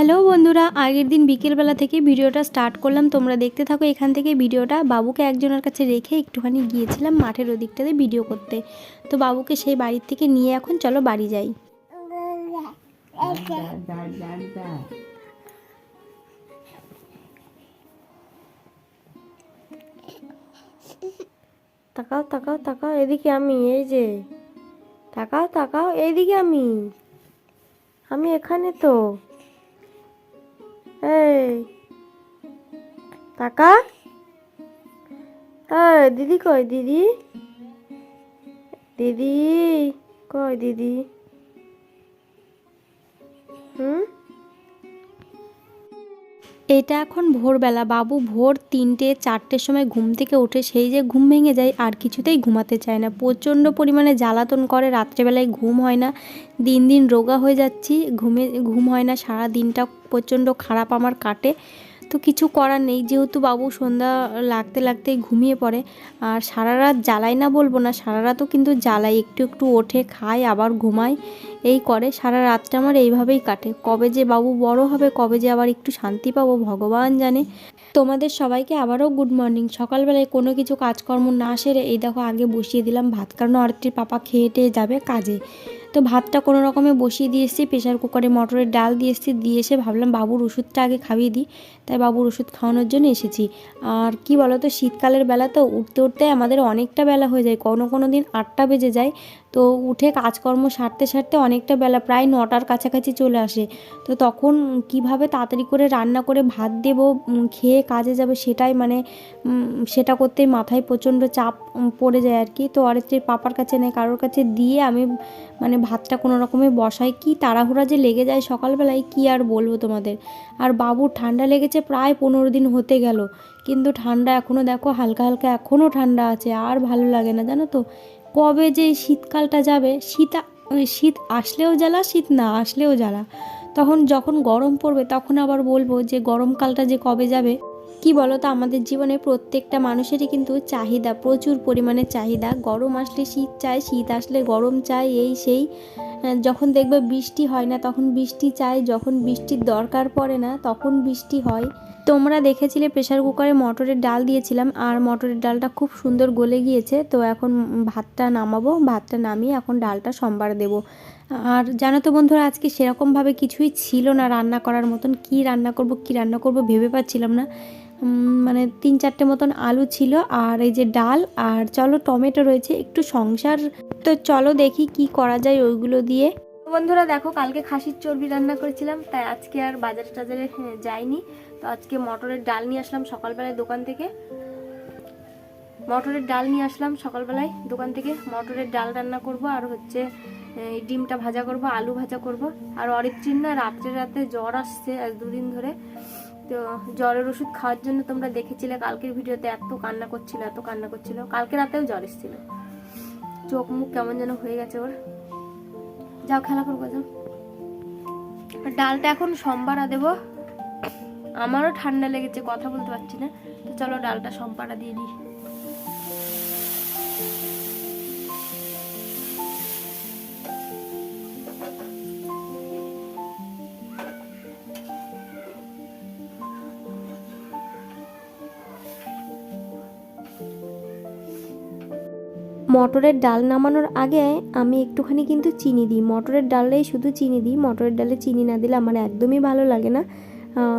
Hello বন্ধুরা, আগের দিন বিকেলবেলা থেকে ভিডিওটা স্টার্ট করলাম। তোমরা দেখতে থাকো এখান থেকে ভিডিওটা। বাবুকে একজনের কাছে রেখে একটুখানি গিয়েছিলাম মাঠের ওদিকটাতে ভিডিও করতে। তো বাবুকে সেই বাড়ির থেকে নিয়ে এখন চলো বাড়ি যাই। তাকাও তাকাও তাকাও, এদিকে আমি, এই যে। তাকাও তাকাও এইদিকে আমি। আমি এখানে তো। তাকা এই দিদি কই দিদি? দিদি কই দিদি? হুম? এটা এখন ভোরবেলা। বাবু ভোর তিনটে, চারটের সময় ঘুম থেকে ওঠে সেই যে ঘুম ভেঙে যায়, আর কিছুতেই ঘুমাতে চায় না। প্রচণ্ড পরিমাণে জ্বালাতন করে, রাত্রেবেলায় ঘুম হয় না। দিন দিন রোগা হয়ে যাচ্ছি, ঘুমে, ঘুম হয় না। সারা দিনটা প্রচণ্ড খারাপ আমার কাটে। তো কিছু করার নেই, যেহেতু বাবু সন্ধ্যা লাগতে লাগতেই ঘুমিয়ে পড়ে। আর সারা রাত জ্বালাই না বলব না, সারা রাতও কিন্তু জ্বালাই, একটু একটু ওঠে, খায়, আবার ঘুমায়, এই করে। সারা রাতটা আমার এইভাবেই কাটে। কবে যে বাবু বড় হবে, কবে যে আবার একটু শান্তি পাবো, ভগবান জানে। তোমাদের সবাইকে আবারও গুড মর্নিং সকালবেলায় কোনো কিছু কাজকর্ম না সেরে, এই দেখো আগে বসিয়ে দিলাম ভাত, কারণ অরেকটির পাপা খেয়ে টেয়ে যাবে কাজে। তো ভাতটা কোনো রকমে বসিয়ে দিয়ে এসেছি প্রেশার কুকারে মটরের ডাল দিয়ে এসেছি, দিয়ে এসে ভাবলাম বাবুর ওষুধটা আগে খাইয়ে দিই। তাই বাবুর ওষুধ খাওয়ানোর জন্য এসেছি। আর কি বলো তো শীতকালের বেলা তো উঠতে উঠতে আমাদের অনেকটা বেলা হয়ে যায়, কোনো কোনো দিন আটটা বেজে যায়। তো উঠে কাজকর্ম সারতে সারতে অনেকটা বেলা, প্রায় নটার কাছাকাছি চলে আসে। তো তখন কীভাবে তাড়াতাড়ি করে রান্না করে ভাত দেবো খেয়ে কাজে যাবে সেটাই মানে সেটা করতেই মাথায় প্রচণ্ড চাপ পড়ে যায় আর কি। তো অরেকটির পাপার কাছে নেই, কারোর কাছে দিয়ে আমি মানে ভাতটা কোনো রকমে বসাই। কি তাড়াহুড়া যে লেগে যায় সকালবেলায়, কি আর বলব তোমাদের? আর বাবুর ঠান্ডা লেগেছে প্রায় পনেরো দিন হতে গেল। কিন্তু ঠান্ডা এখনও দেখো, হালকা হালকা এখনও ঠান্ডা আছে, আর ভালো লাগে না, জানো তো? কবে যে শীতকালটা যাবে, শীত শীত আসলেও জ্বালা, শীত না আসলেও জ্বালা। তখন যখন গরম পড়বে, তখন আবার বলব যে গরমকালটা যে কবে যাবে, কি বলো তো আমাদের জীবনে প্রত্যেকটা মানুষেরই কিন্তু চাহিদা, প্রচুর পরিমাণে চাহিদা। গরম আসলে শীত চায়, শীত আসলে গরম চায়, এই সেই। যখন দেখবে বৃষ্টি হয় না, তখন বৃষ্টি চায় যখন বৃষ্টির দরকার পড়ে না, তখন বৃষ্টি হয়। তোমরা দেখেছিলে প্রেশার কুকারে মটরের ডাল দিয়েছিলাম, আর মটরের ডালটা খুব সুন্দর গলে গিয়েছে, তো এখন ভাতটা নামাবো, ভাতটা নামিয়ে এখন ডালটা সোমবার দেব। আর জানো তো বন্ধুরা, আজকে সেরকমভাবে কিছুই ছিল না রান্না করার মতন, কি রান্না করব, কি রান্না করব ভেবে পাচ্ছিলাম না। মানে তিন চারটে মতন আলু ছিল, আর এই যে ডাল, আর চলো টমেটো রয়েছে, একটু সংসার তো চলো দেখি কি করা যায় ওইগুলো দিয়ে। বন্ধুরা দেখো কালকে খাসির চর্বি রান্না করেছিলাম তাই আজকে আর বাজারে টাজারে হ্যাঁ, যাইনি। তো আজকে মটরের ডাল নিয়ে আসলাম সকালবেলায় দোকান থেকে। মটরের ডাল নিয়ে আসলাম সকালবেলায় দোকান থেকে। মটরের ডাল রান্না করব আর হচ্ছে ডিমটা ভাজা করব আলু ভাজা করব। আর অরিত্রিন না রাত্রে রাতে জ্বর আসছে আজ দুদিন ধরে। তো জ্বরের ওষুধ খাওয়ার জন্য তোমরা দেখেছিলে কালকের ভিডিওতে এত কান্না করছিল এত কান্না করছিল। কালকে রাতেও জ্বর এসেছিল। চোখ মুখ কেমন যেন হয়ে গেছে ওর। যাও, খেলা করব, যাও। ডালটা এখন সম্বারা দেব। আমারও ঠান্ডা লেগেছে, কথা বলতে পারছি না। তো চলো, ডালটা সম্পারা দিয়ে দিই। মটরের ডাল নামানোর আগে আমি একটুখানি কিন্তু চিনি দিই। মটরের ডালেই শুধু চিনি দিই। মটরের ডালে চিনি না দিলে আমার একদমই ভালো লাগে না।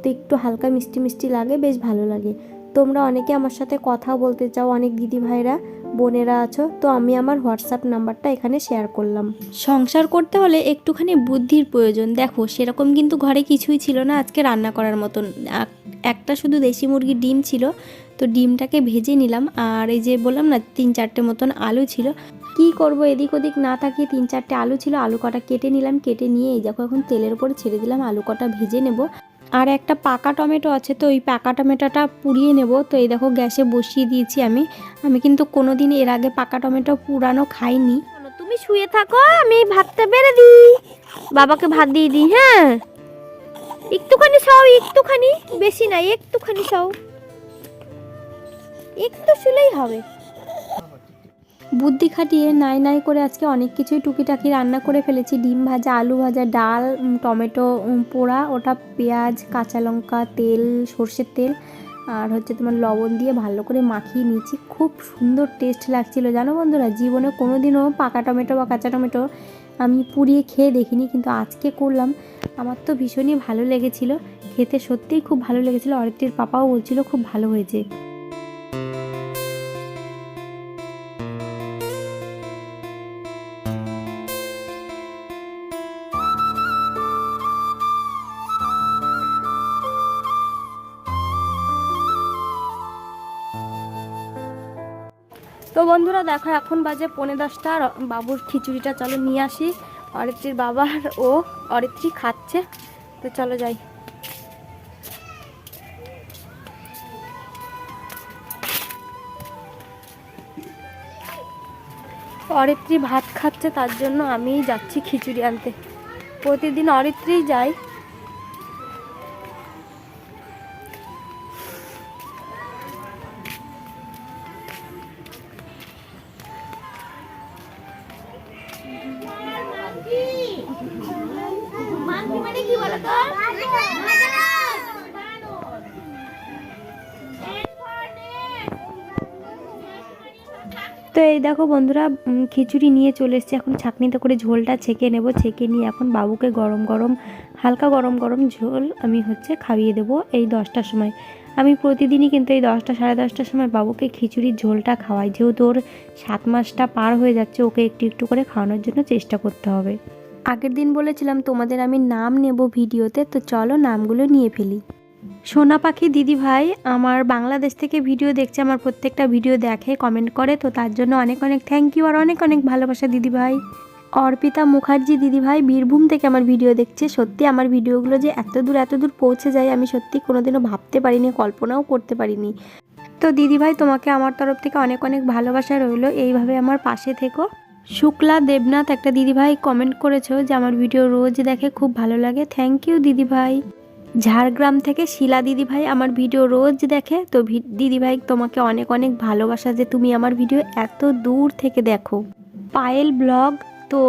তো একটু হালকা মিষ্টি মিষ্টি লাগে, বেশ ভালো লাগে। তোমরা অনেকে আমার সাথে কথা বলতে চাও, অনেক দিদি ভাইরা, বোনেরা আছো, তো আমি আমার হোয়াটসঅ্যাপ নাম্বারটা এখানে শেয়ার করলাম। সংসার করতে হলে একটুখানি বুদ্ধির প্রয়োজন। দেখো, সেরকম কিন্তু ঘরে কিছুই ছিল না আজকে রান্না করার মতন। একটা শুধু দেশি মুরগির ডিম ছিল, তো ডিমটাকে ভেজে নিলাম। আর এই যে বললাম না, তিন চারটে মতন আলু ছিল। কি করব এদিক ওদিক না তাকিয়ে তিন চারটে আলু ছিল, আলু কটা কেটে নিলাম, কেটে নিয়ে এই দেখো এখন তেলের উপরে ছেড়ে দিলাম, আলু কটা ভেজে নেব। আর একটা পাকা টমেটো আছে, তো ওই পাকা টমেটোটা পুড়িয়ে নেব। তো এই দেখো গ্যাসে বসিয়ে দিয়েছি আমি। আমি কিন্তু কোনোদিন এর আগে পাকা টমেটো পুরানো খাইনি। তুমি শুয়ে থাকো, আমি ভাতটা বেড়ে দিই। বাবাকে ভাত দিয়ে দিই হ্যাঁ? একটুখানি সও একটুখানি? বেশি নাই, একটুখানি সও একটু শুলেই হবে। বুদ্ধি খাটিয়ে নাই নাই করে আজকে অনেক কিছুই টুকিটাকি রান্না করে ফেলেছি। ডিম ভাজা, আলু ভাজা, ডাল টমেটো পোড়া, ওটা পেঁয়াজ, কাঁচা লঙ্কা, তেল, সর্ষের তেল, আর হচ্ছে তোমার লবণ দিয়ে ভালো করে মাখিয়ে নিয়েছি। খুব সুন্দর টেস্ট লাগছিল। জানো বন্ধুরা, জীবনে কোনো দিনও পাকা টমেটো বা কাঁচা টমেটো আমি পুড়িয়ে খেয়ে দেখিনি, কিন্তু আজকে করলাম। আমার তো ভীষণই ভালো লেগেছিল। খেতে সত্যিই খুব ভালো লেগেছিলো। অরিত্রীর পাপাও বলছিল খুব ভালো হয়েছে। তো বন্ধুরা, দেখো এখন বাজে পৌনে দশটা। বাবুর খিচুড়িটা চলো নিয়ে আসি। অরিত্রীর আর ও অরিত্রী খাচ্ছে। তো চলো যাই। অরিত্রী ভাত খাচ্ছে, তার জন্য আমি যাচ্ছি খিচুড়ি আনতে। প্রতিদিন অরিত্রী যাই তো এই দেখো বন্ধুরা খিচুড়ি নিয়ে চলে এসেছি। এখন ছাঁকনিতে করে ঝোলটা ছেঁকে নেব, ছেঁকে নিয়ে এখন বাবুকে গরম গরম, হালকা গরম গরম ঝোল আমি হচ্ছে খাইয়ে দেবো এই দশটার সময়। আমি প্রতিদিনই কিন্তু এই দশটা সাড়ে দশটার সময় বাবুকে খিচুড়ির ঝোলটা খাওয়াই। যেহেতু ওর সাত মাসটা পার হয়ে যাচ্ছে, ওকে একটু একটু করে খাওয়ানোর জন্য চেষ্টা করতে হবে। আগের দিন বলেছিলাম তোমাদের আমি নাম নেব ভিডিওতে, তো চলো নামগুলো নিয়ে ফেলি। সোনা পাখি দিদি ভাই আমার বাংলাদেশ থেকে ভিডিও দেখছে, আমার প্রত্যেকটা ভিডিও দেখে কমেন্ট করে, তো তার জন্য অনেক অনেক থ্যাংক ইউ আর অনেক অনেক ভালোবাসা দিদি ভাই। অর্পিতা মুখার্জি দিদি ভাই বীরভূম থেকে আমার ভিডিও দেখছে, সত্যি আমার ভিডিওগুলো যে এত দূর এত দূর পৌঁছে যায়, আমি সত্যি কোনোদিনও ভাবতে পারিনি, কল্পনাও করতে পারিনি। তো দিদি ভাই, তোমাকে আমার তরফ থেকে অনেক অনেক ভালোবাসা রইল, এইভাবে আমার পাশে থেকো। শুক্লা দেবনাথ একটা দিদিভাই কমেন্ট করেছ যে আমার ভিডিও রোজ দেখে খুব ভালো লাগে। থ্যাংক ইউ দিদিভাই। ঝাড়গ্রাম থেকে শিলা দিদিভাই আমার ভিডিও রোজ দেখে। তো দিদিভাই তোমাকে অনেক অনেক ভালোবাসা যে তুমি আমার ভিডিও এত দূর থেকে দেখো। পায়েল ব্লগ তো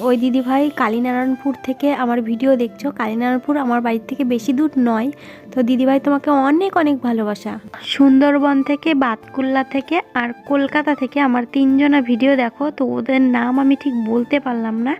ওই দিদিভাই কালীনারায়ণপুর থেকে আমার ভিডিও দেখছ। কালীনারায়ণপুর আমার বাড়ির থেকে বেশি দূর নয়। তো দিদিভাই তোমাকে অনেক অনেক ভালোবাসা। সুন্দরবন থেকে, বাতকুল্লা থেকে আর কলকাতা থেকে আমার তিনজনা ভিডিও দেখো। তো ওদের নাম আমি ঠিক বলতে পারলাম না।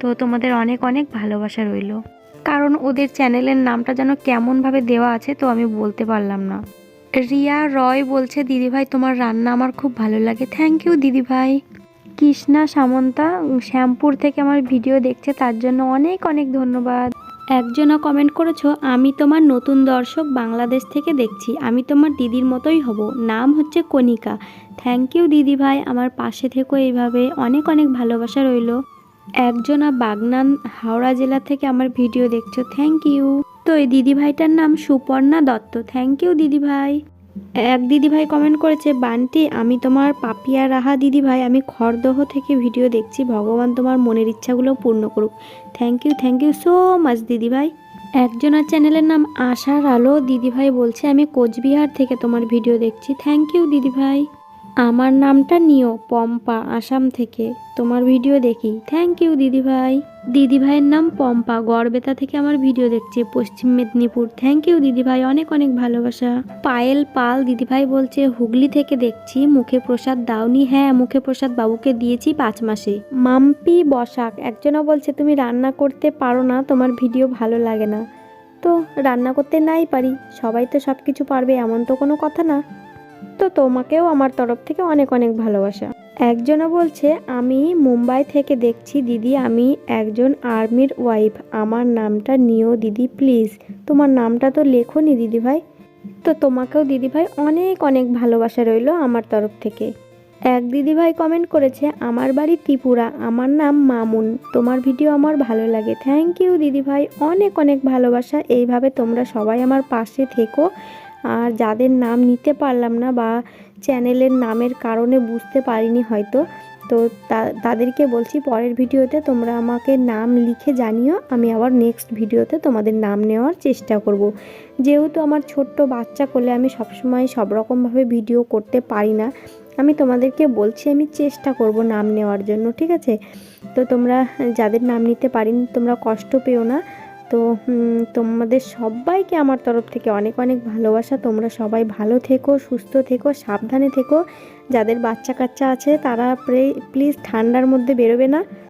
তো তোমাদের অনেক অনেক ভালোবাসা রইল। কারণ ওদের চ্যানেলের নামটা যেন কেমনভাবে দেওয়া আছে তো আমি বলতে পারলাম না। রিয়া রয় বলছে, দিদিভাই, তোমার রান্না আমার খুব ভালো লাগে। থ্যাংক ইউ, দিদিভাই। কৃষ্ণা, সামন্তা শ্যামপুর থেকে আমার ভিডিও দেখছে, তার জন্য অনেক অনেক ধন্যবাদ। একজনও কমেন্ট করেছ, আমি তোমার নতুন দর্শক বাংলাদেশ থেকে দেখছি, আমি তোমার দিদির মতোই হব, নাম হচ্ছে কণিকা। থ্যাংক ইউ দিদি ভাই, আমার পাশে থেকো এইভাবে, অনেক অনেক ভালোবাসা রইল। একজনা বাগনান, হাওড়া জেলা থেকে আমার ভিডিও দেখছ থ্যাংক ইউ তো এই দিদিভাইটার নাম সুপর্ণা দত্ত থ্যাংক ইউ দিদিভাই এক দিদিভাই কমেন্ট করেছে, বান্টি, আমি তোমার পাপিয়া রাহা দিদিভাই, আমি খরদহ থেকে ভিডিও দেখছি, ভগবান তোমার মনের ইচ্ছাগুলো পূর্ণ করুক। Thank you thank you so much দিদিভাই। একজনের চ্যানেলের নাম আশার আলো, দিদিভাই বলছে, আমি কোচবিহার থেকে তোমার ভিডিও দেখছি। থ্যাংক ইউ দিদিভাই। আমার নামটা নিও, পম্পা আসাম থেকে। তোমার ভিডিও দেখি। থ্যাংক ইউ দিদিভাই দিদিভাইয়ের নাম পম্পা। গড়বেতা থেকে আমার ভিডিও দেখছে, পশ্চিম মেদিনীপুর। থ্যাংক ইউ দিদিভাই অনেক অনেক ভালোবাসা। পায়েল পাল দিদিভাই বলছে, হুগলি থেকে দেখছি, মুখে প্রসাদ দাওনি। হ্যাঁ মুখে প্রসাদ বাবুকে দিয়েছি পাঁচ মাসে। মাম্পি বসাক, একজনও বলছে, তুমি রান্না করতে পারো না, তোমার ভিডিও ভালো লাগে না। তো, রান্না করতে নাই পারি। সবাই তো সব কিছু পারবে, এমন তো কোনো কথা না। তো তোমাকেও আমার তরফ থেকে অনেক অনেক ভালোবাসা। একজনও বলছে, আমি মুম্বাই থেকে দেখছি দিদি, আমি একজন আর্মির ওয়াইফ। আমার নামটা নিও দিদি, প্লিজ। তোমার নামটা তো লেখনি দিদি ভাই। তো তোমাকেও দিদি ভাই অনেক অনেক ভালোবাসা রইল আমার তরফ থেকে। এক দিদিভাই কমেন্ট করেছে, আমার বাড়ি ত্রিপুরা, আমার নাম মামুন। তোমার ভিডিও আমার ভালো লাগে। থ্যাংক ইউ দিদিভাই অনেক অনেক ভালোবাসা। এইভাবে তোমরা সবাই আমার পাশে থেকো। আর যাদের নাম নিতে পারলাম না বা চ্যানেলের নামের কারণে বুঝতে পারিনি হয়তো, তো তাদেরকে বলছি পরের ভিডিওতে তোমরা আমাকে নাম লিখে জানিও, আমি আবার নেক্সট ভিডিওতে তোমাদের নাম নেওয়ার চেষ্টা করব। যেহেতু আমার ছোট্ট বাচ্চা করলে আমি সবসময় সব রকমভাবে ভিডিও করতে পারি না, আমি তোমাদেরকে বলছি আমি চেষ্টা করব নাম নেওয়ার জন্য, ঠিক আছে? তো তোমরা যাদের নাম নিতে পারিনি, তোমরা কষ্ট পেও না। তো তোমাদের সবাইকে আমার তরফ থেকে অনেক অনেক ভালোবাসা। তোমরা সবাই ভালো থেকো, সুস্থ থেকো, সাবধানে থেকো। যাদের বাচ্চা কাচ্চা আছে, তারা প্লিজ ঠান্ডার মধ্যে বেরোবে না।